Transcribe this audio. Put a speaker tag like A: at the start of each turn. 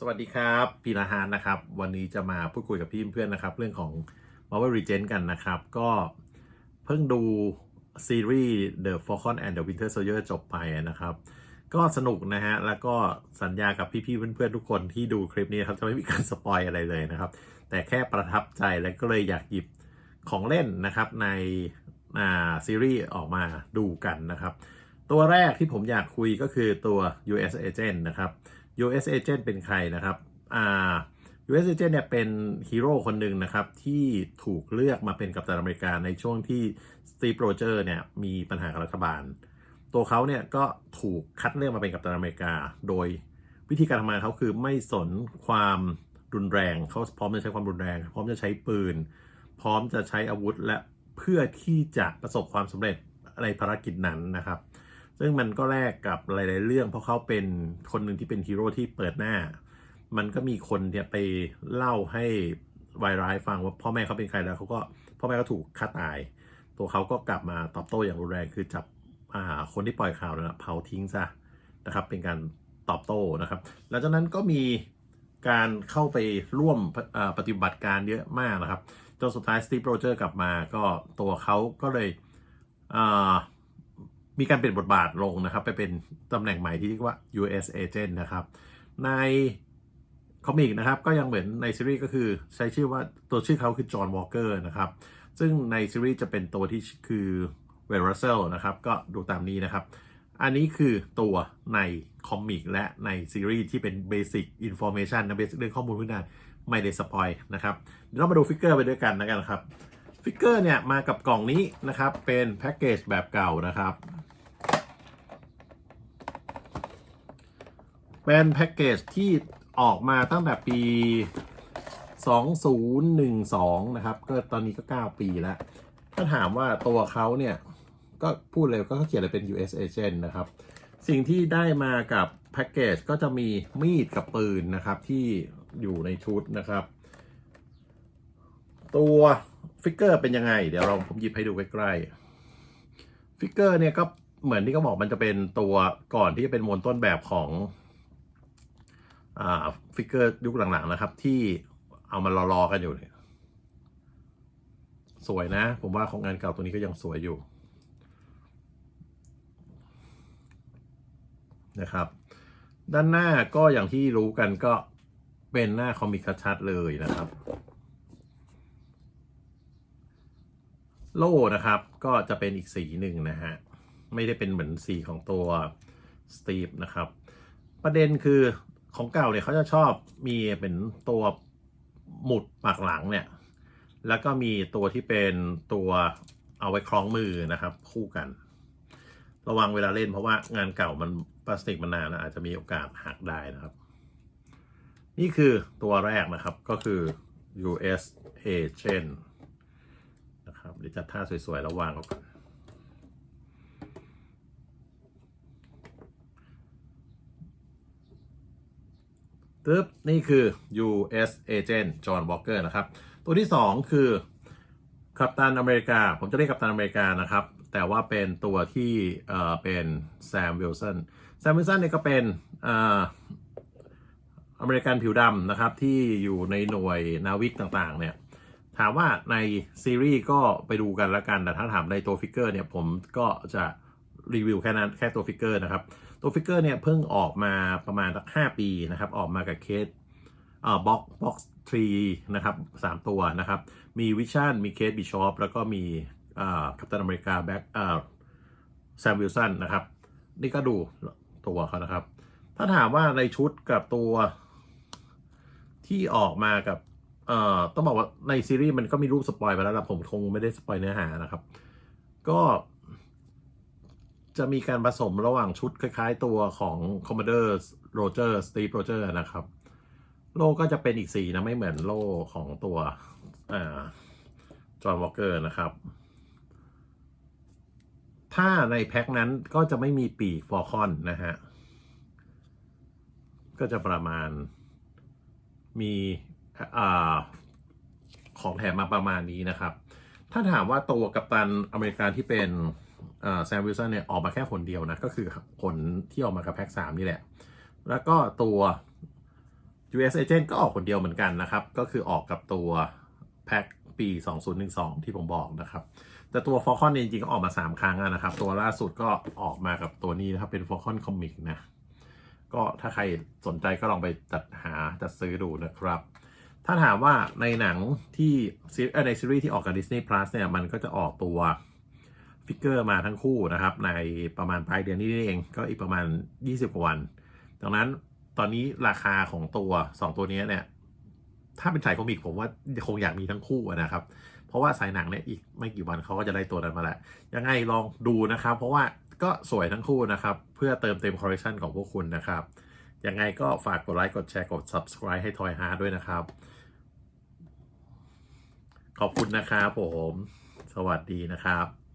A: สวัสดีครับพีนาฮานนะครับ วันนี้จะมาพูดคุยกับพี่เพื่อนนะครับ เรื่องของ Marvel Legends กันนะครับ ก็เพิ่งดูซีรีส์ The Falcon and the Winter Soldier จบไปนะครับ ก็สนุกนะฮะ แล้วก็สัญญากับพี่ๆเพื่อนๆทุกคนที่ดูคลิปนี้ครับ จะไม่มีการสปอยอะไรเลยนะครับ แต่แค่ประทับใจแล้วก็เลยอยากหยิบของเล่นนะครับในซีรีส์ออกมาดูกันนะครับ ตัวแรกที่ผมอยากคุยก็คือตัว US Agent นะครับ US Agent เป็นใครนะครับอ่า US Agent เนี่ยเป็นฮีโร่คนหนึ่งนะครับ ที่ถูกเลือกมาเป็นกัปตันอเมริกาในช่วงที่สตี e โรเจอร์เนี่ยมีปัญหากับรัฐบาล ตัวเขาเนี่ยก็ถูกคัดเลือกมาเป็นกัปตันอเมริกา โดยวิธีการทำงานเขาคือไม่สนความรุนแรงเขาพร้อมจะใช้ความรุนแรง พร้อมจะใช้ปืน พร้อมจะใช้อาวุธและเพื่อที่จะประสบความสำเร็จในภารกิจนั้นนะครับ ซึ่งมันก็แลกกับหลาย ๆ เรื่อง เพราะเขาเป็นคนหนึ่งที่เป็นฮีโร่ที่เปิดหน้า มันก็มีคนเนี่ยไปเล่าให้วายร้ายฟังว่าพ่อแม่เขาเป็นใครแล้วเขาก็พ่อแม่ก็ถูกฆ่าตาย ตัวเขาก็กลับมาตอบโต้อย่างรุนแรงคือจับอ่าคนที่ปล่อยข่าวนะเผาทิ้งซะนะครับ เป็นการตอบโต้นะครับ หลังจากนั้นก็มีการเข้าไปร่วมปฏิบัติการเยอะมากนะครับจนสุดท้ายสตี e โรเจอร์กลับมาก็ตัวเขาก็เลยอ่า มีการเปลี่ยนบทบาทลงนะครับ ไปเป็นตำแหน่งใหม่ที่เรียกว่า US Agent นะครับ ในคอมิกนะครับก็ยังเหมือนในซีรีส์ก็คือใช้ชื่อว่าตัวชื่อเขาคือจอห์นวอลเกอร์นะครับ ซึ่งในซีรีส์จะเป็นตัวที่คือเวล r เซลนะครับ ก็ดูตามนี้นะครับ อันนี้คือตัวในคอมิกและในซีรีส์ที่เป็นเบสิ c อินโฟ a t ชันนะเบสิ c เรื่องข้อมูลพื้นฐานไม่ได้สปอยนะครับเดี๋ยวเรามาดูฟิกเกอร์ไปด้วยกันนะกันครับฟิกเกอร์เนี่ยมากับกล่องนี้นะครับ เป็นแพ็กเกจแบบเก่านะครับ เป็นแพ็กเกจที่ออกมาตั้งแต่ปี 2012 นะครับ ก็ตอนนี้ก็ 9 ปีแล้ว ถ้าถามว่าตัวเขาเนี่ย ก็พูดเลยก็เขาเขียนเลยเป็น US Agent นะครับ สิ่งที่ได้มากับแพ็กเกจก็จะมีมีดกับปืนนะครับที่อยู่ในชุดนะครับ ตัวฟิกเกอร์เป็นยังไง เดี๋ยวเราผมหยิบให้ดูใกล้ๆฟิกเกอร์เนี่ยก็เหมือนที่เขาบอกมันจะเป็นตัวก่อนที่จะเป็นมวลต้นแบบของ ฟิกเกอร์ยุคหลังๆนะครับ ที่เอามารอๆกันอยู่เนี่ยสวยนะ ผมว่าของงานเก่าตัวนี้ก็ยังสวยอยู่นะครับ ด้านหน้าก็อย่างที่รู้กันก็เป็นหน้าคอมิกชัดเลยนะครับ โล่นะครับ ก็จะเป็นอีกสีหนึ่งนะฮะ ไม่ได้เป็นเหมือนสีของตัวสตีฟนะครับ ประเด็นคือ ของเก่าเนี่ยเขาจะชอบมีเป็นตัวหมุดปากหลังเนี่ย แล้วก็มีตัวที่เป็นตัวเอาไว้คล้องมือนะครับ คู่กัน ระวังเวลาเล่นเพราะว่างานเก่ามันพลาสติกมันนานนะอาจจะมีโอกาสหักได้นะครับ นี่คือตัวแรกนะครับก็คือ US Agent นะครับเดี๋ยวจัดท่าสวยๆ แล้ววางเขาก่อน ตึ๊บนี่คือ US Agent John Walker นะครับ ตัวที่ 2 คือกัปตันอเมริกา ผมจะเรียกกัปตันอเมริกานะครับ แต่ว่าเป็นตัวที่เอ่อเป็นแซมวิลสันแซมวิลสันเนี่ยก็เป็นเอ่ออเมริกันผิวดำนะครับ ที่อยู่ในหน่วยนาวิกต่างๆ เนี่ย ถามว่าในซีรีส์ก็ไปดูกันละกัน แต่ถ้าถามในตัวฟิกเกอร์เนี่ยผมก็จะ รีวิวแค่นั้นแค่ตัวฟิกเกอร์นะครับ ตัวฟิกเกอร์เนี่ยเพิ่งออกมาประมาณสักห้าปีนะครับ ออกมากับเคสเอ่อบ็อกบ็อกทรีนะครับสามตัวนะครับ มีวิชั่นมีเคสบิชอปแล้วก็มีเอ่อกัปตันอเมริกาแบ็กเอ่อแซมวิลสันนะครับ นี่ก็ดูตัวเขานะครับ ถ้าถามว่าในชุดกับตัวที่ออกมากับเอ่อต้องบอกว่าในซีรีส์มันก็มีรูปสปอยไปแล้วล่ะผมคงไม่ได้สปอยเนื้อหานะครับ ก็ จะมีการผสมระหว่างชุดคล้ายๆตัวของ Commodore Roger Steve Roger นะครับ โล่ก็จะเป็นอีกสีนะ ไม่เหมือนโล่ของตัวจอห์นวอลเกอร์นะครับ ถ้าในแพ็คนั้นก็จะไม่มีปีกฟอร์คอนนะฮะ ก็จะประมาณมีอของแถมมาประมาณนี้นะครับ ถ้าถามว่าตัวกัปตันอเมริกันที่เป็น แซมวิลสันเนี่ยออกมาแค่คนเดียวนะ ก็คือผลที่ออกมากับแพ็กสามนี่แหละ แล้วก็ตัว US Agent ก็ออกคนเดียวเหมือนกันนะครับ ก็คือออกกับตัวแพ็คปี 2012 ที่ผมบอกนะครับ แต่ตัว Falcon เนี่ยจริงๆก็ออกมา 3 ครั้งนะครับ ตัวล่าสุดก็ออกมากับตัวนี้นะครับเป็น Falcon Comic นะก็ถ้าใครสนใจก็ลองไปจัดหาจัดซื้อดูนะครับ ถ้าถามว่าในหนังที่ในซีรีส์ที่ออกกับ Disney Plus เนี่ยมันก็จะออกตัว ฟิกเกอร์มาทั้งคู่นะครับ ในประมาณปลายเดือนนี้เองก็อีกประมาณ 20กว่าวัน ดังนั้นตอนนี้ราคาของตัว 2 ตัวนี้เนี่ย ถ้าเป็นสายคอมิกผมว่าคงอยากมีทั้งคู่นะครับ เพราะว่าสายหนังเนี่ยอีกไม่กี่วันเขาก็จะได้ตัวนั้นมาแล้วยังไงลองดูนะครับ เพราะว่าก็สวยทั้งคู่นะครับ เพื่อเติมเต็มคอลเลคชันของพวกคุณนะครับยังไงก็ฝากกดไลค์กดแชร์กด subscribe ให้ทอยฮาร์ด้วยนะครับ ขอบคุณนะครับผม สวัสดีนะครับ